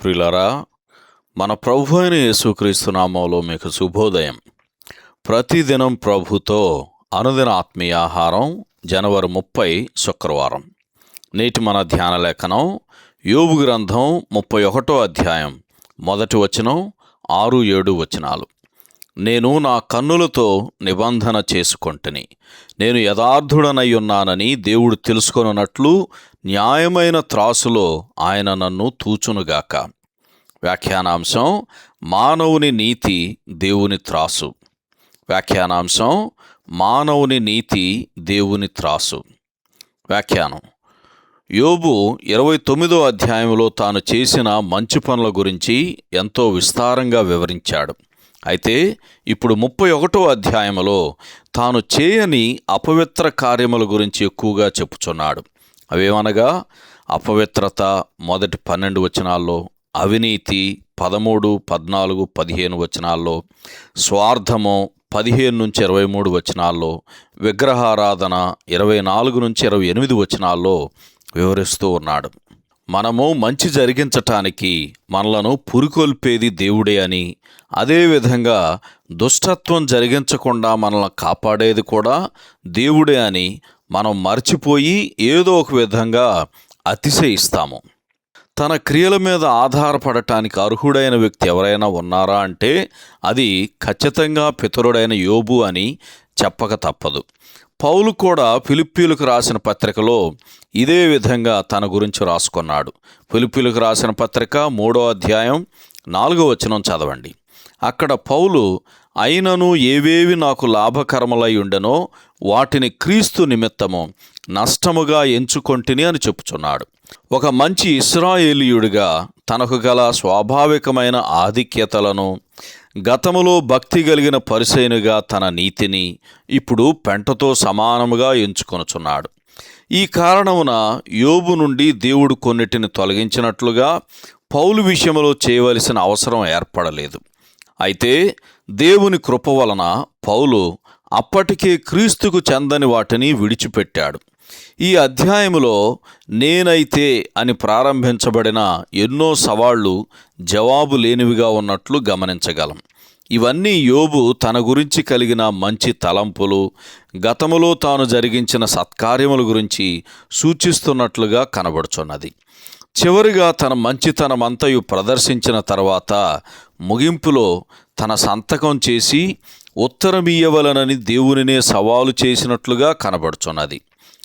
ప్రిలరా మన ప్రభు అయిన యేసుక్రీస్తు నామంలో మీకు శుభోదయం. ప్రతిదినం ప్రభుతో అనుదిన ఆత్మీయ ఆహారం జనవరి ముప్పై శుక్రవారం. నేటి మన ధ్యాన లేఖనం యోబు గ్రంథం ముప్పై ఒకటో అధ్యాయం మొదటి వచనం ఆరు ఏడు వచనాలు. నేను నా కన్నులతో నిబంధన చేసుకొంటిని. నేను యథార్థుడనై ఉన్నానని దేవుడు తెలుసుకొనున్నట్లు న్యాయమైన త్రాసులో ఆయన నన్ను తూచునుగాక. వ్యాఖ్యానాంశం మానవుని నీతి దేవుని త్రాసు. వ్యాఖ్యానాంశం మానవుని నీతి దేవుని త్రాసు. వ్యాఖ్యానం యోబు ఇరవై తొమ్మిదో అధ్యాయంలో తాను చేసిన మంచి పనుల గురించి ఎంతో విస్తారంగా వివరించాడు. అయితే ఇప్పుడు ముప్పై ఒకటో అధ్యాయంలో తాను చేయని అపవిత్ర కార్యముల గురించి ఎక్కువగా చెప్పుచున్నాడు. అవేమనగా అపవిత్రత మొదటి పన్నెండు వచనాల్లో అవినీతి పదమూడు పద్నాలుగు పదిహేను వచనాల్లో స్వార్థము పదిహేను నుంచి ఇరవై మూడు వచనాల్లో విగ్రహారాధన ఇరవై నాలుగు నుంచి ఇరవై ఎనిమిది వచనాల్లో వివరిస్తూ ఉన్నాడు. మనము మంచి జరిగించటానికి మనలను పురికొల్పేది దేవుడే అని. అదేవిధంగా దుష్టత్వం జరిగించకుండా మనల్ని కాపాడేది కూడా దేవుడే అని మనం మర్చిపోయి ఏదో ఒక విధంగా అతిశయిస్తాము. తన క్రియల మీద ఆధారపడటానికి అర్హుడైన వ్యక్తి ఎవరైనా ఉన్నారా అంటే అది ఖచ్చితంగా పితరుడైన యోబు అని చెప్పక తప్పదు. పౌలు కూడా ఫిలిప్పీలకు రాసిన పత్రికలో ఇదే విధంగా తన గురించి రాసుకున్నాడు. ఫిలిప్పీలకు రాసిన పత్రిక మూడో అధ్యాయం నాలుగో వచనం చదవండి. అక్కడ పౌలు అయినను ఏవేవి నాకు లాభకరములై ఉండెనో వాటిని క్రీస్తు నిమిత్తము నష్టముగా ఎంచుకొంటిని అని చెప్పుచున్నాడు. ఒక మంచి ఇస్రాయేలీయుడిగా తనకు గల స్వాభావికమైన ఆధిక్యతలను గతములో భక్తి కలిగిన పరిసైనుగా తన నీతిని ఇప్పుడు పెంటతో సమానముగా ఎంచుకొనుచున్నాడు. ఈ కారణమున యోబు నుండి దేవుడు కొన్నిటిని తొలగించినట్లుగా పౌలు విషయంలో చేయవలసిన అవసరం ఏర్పడలేదు. అయితే దేవుని కృప వలన పౌలు అప్పటికే క్రీస్తుకు చెందని వాటిని విడిచిపెట్టాడు. ఈ అధ్యాయములో నేనైతే అని ప్రారంభించబడిన ఎన్నో సవాళ్ళు జవాబు లేనివిగా ఉన్నట్లు గమనించగలం. ఇవన్నీ యోబు తన గురించి కలిగిన మంచి తలంపులు గతములో తాను జరిగించిన సత్కార్యముల గురించి సూచిస్తున్నట్లుగా కనబడుచున్నది. చివరిగా తన మంచితనమంతయు ప్రదర్శించిన తర్వాత ముగింపులో తన సంతకం చేసి ఉత్తరమీయవలనని దేవునినే సవాలు చేసినట్లుగా కనబడుచున్నది.